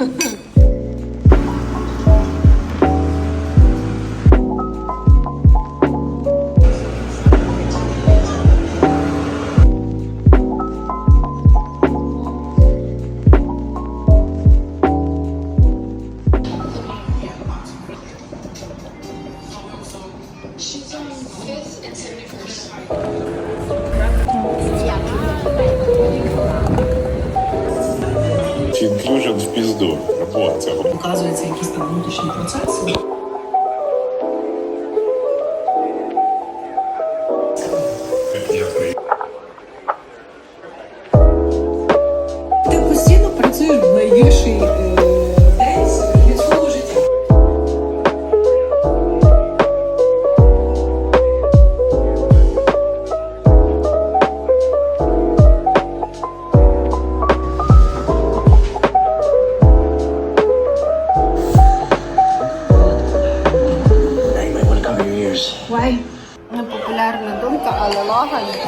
Ha ha ha. Фінклюжн в цього. Показується якісь там внутрішні процеси.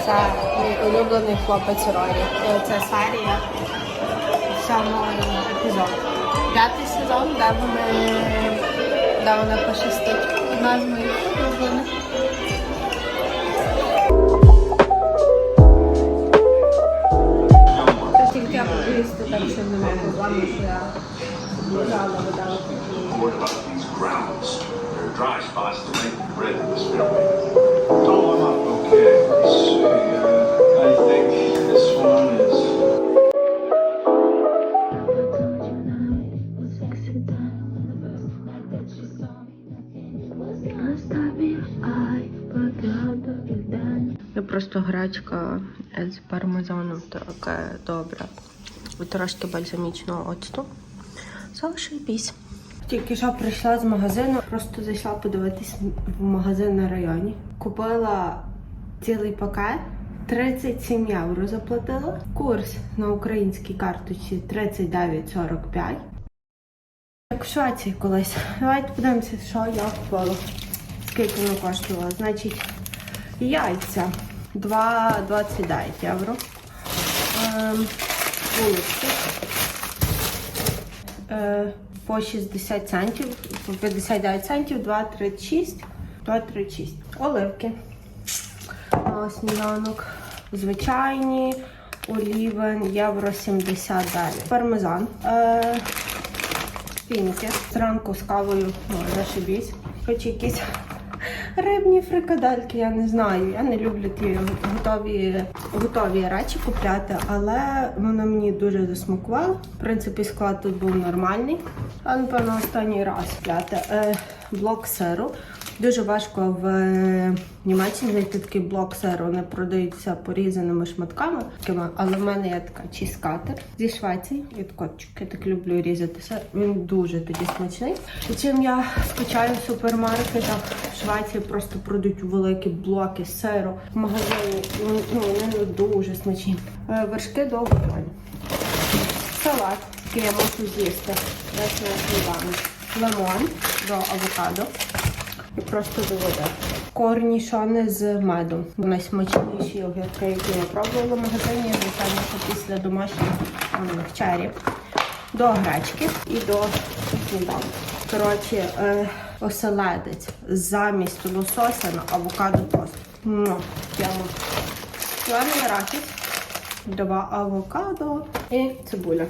Це мій улюблений хлопець Рорі. І Це серія сьомий епізод. П'ятий сезон, де вони де вона пощастить. Одна з моїх улюблених. Тільки я їсти, так що немає проблеми, що я. What about these grounds? There are dry spots to make bread in this fairway. І просто гречка з пармезаном така добра. І трошки бальзамічного оцту. Залишилось. Тільки що прийшла з магазину, просто зайшла подивитись в магазин на районі. Купила цілий пакет, 37 євро заплатила. Курс на українській карточці 39,45. Як в Швеції колись. Давайте подивимося, що я купила. Скільки воно коштувало. Значить, яйця 2,29 євро. Ем, булочки е, по 60 центів, по 59 центів, 2,36. 2,36. Оливки. А, Сніданок. Звичайні. Олівен, євро 70 далі. Пармезан. Е, Пінки. Зранку з кавою, ну, зашибісь. Хоч якісь рибні фрикадельки, я не знаю. Я не люблю ті готові, готові речі купляти, але воно мені дуже засмакувало. В принципі, склад тут був нормальний. А напевно останній раз купляти. Е, блок сиру. Дуже важко в е, Німеччині знайти такий блок сиру. Вони продаються порізаними шматками, але в мене є така чізкатер зі Швеції. Я такотчик, я так люблю різати сир. Він дуже тоді смачний. І чим я скачаю в супермаркетах в Швеції просто продають великі блоки сиру в магазині. Ну, вони дуже смачні. Е, Вершки довго троні. Салат, який я можу з'їсти. Десь на. Лимон до авокадо і просто до води. Корнішони з медом. Найсмачніші огірки, які я пробувала в магазині, звичайно, що після домашніх в. До гречки і до сніданку. Коротше, е, оселедець замість лосося на авокадо тост. Ну, прямо. Чорний арахіс, два авокадо і цибуля.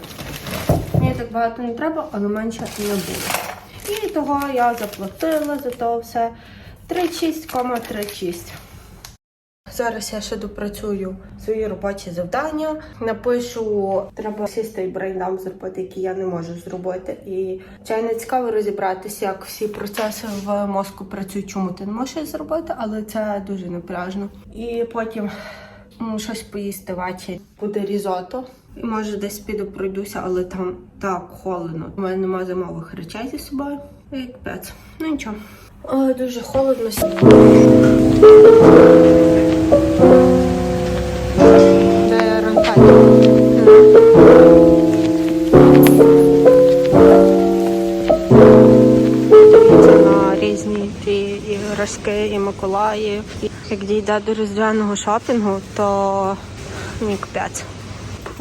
Мені так багато не треба, але менше не буде. І того я заплатила за то все 36,36. Зараз я ще допрацюю свої робочі завдання. Напишу, треба сісти і брейндам зробити, які я не можу зробити. І звичайно цікаво розібратися, як всі процеси в мозку працюють, чому ти не можеш зробити, але це дуже напряжно. І потім м, щось поїсти ввечері. Буде різото. І може десь піду пройдуся, але там так холодно. У мене немає зимових речей зі собою. Як пець. Ну нічого. Ой, дуже холодно. Де ранкані? На різні ті і Миколаїв. Як дійде до різдвяного шопінгу, то мій капець.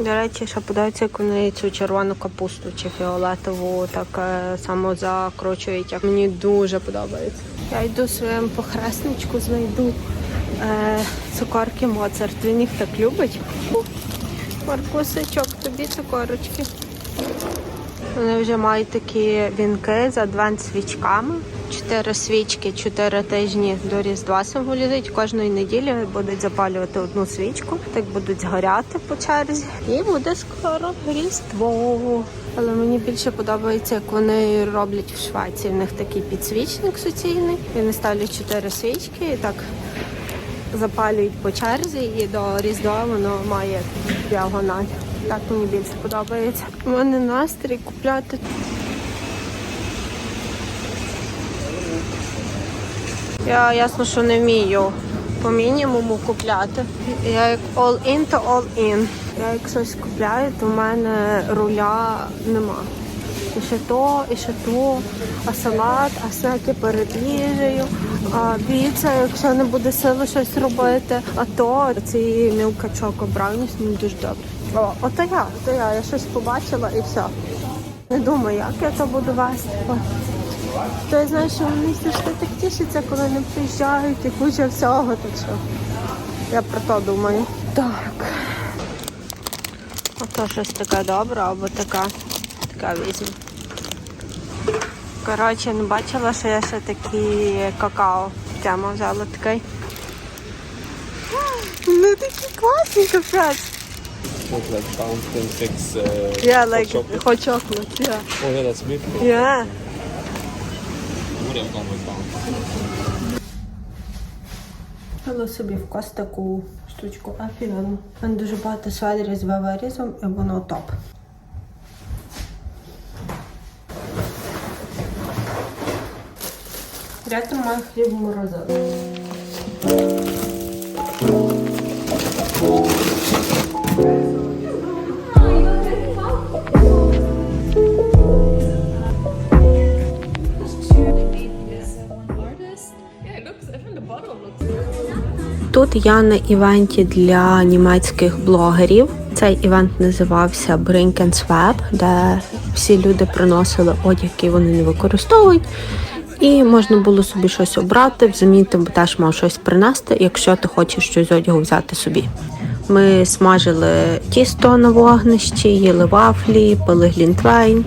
До речі, ще подобається, як вони цю червону капусту чи фіолетову так е, само закручують. Мені дуже подобається. Я йду своєму похресничку, знайду е, цукорки Моцарт. Він їх так любить. Маркусичок, тобі цукорочки. Вони вже мають такі вінки з адвент свічками. Чотири свічки, чотири тижні до Різдва символізують. Кожної неділі будуть запалювати одну свічку, так будуть згоряти по черзі. І буде скоро Різдво. Але мені більше подобається, як вони роблять в Швеції. В них такий підсвічник суцільний. Вони ставлять чотири свічки і так запалюють по черзі, і до Різдва воно має діагональ. Так мені більше подобається. У мене настрій купляти. Я ясно, що не вмію по мінімуму купляти. Я як all in, то all in. Я як щось купляю, то в мене руля нема. І ще то, і ще то, а салат, а снеки перед їжею, а піца, якщо не буде сили щось робити, а то ці мілка чоко брауніс мені дуже добре. О, ото я, ото я, я щось побачила і все. Не думаю, як я це буду вести. То я знаю, що вони завжди так тішаться, коли не приїжджають і куча всього, так що я про то думаю. Так. Ото щось таке добре, або така, така візьму. Коротше, не бачила, що я ще такі какао. Тема взяла такий. Вони такі класні, капець. Like fountain fix. Uh, Yeah, like hot chocolate. hot chocolate, yeah. Oh yeah, that's beautiful. Yeah. Have gone with собі в таку штучку офігенно. У мене дуже багато сведрів з вирізом і воно топ. Я тримаю хліб в Тут я на івенті для німецьких блогерів. Цей івент називався Brink and Swap, де всі люди приносили одяг, який вони не використовують. І можна було собі щось обрати, взамін ти теж мав щось принести, якщо ти хочеш щось з одягу взяти собі. Ми смажили тісто на вогнищі, їли вафлі, пили глінтвейн.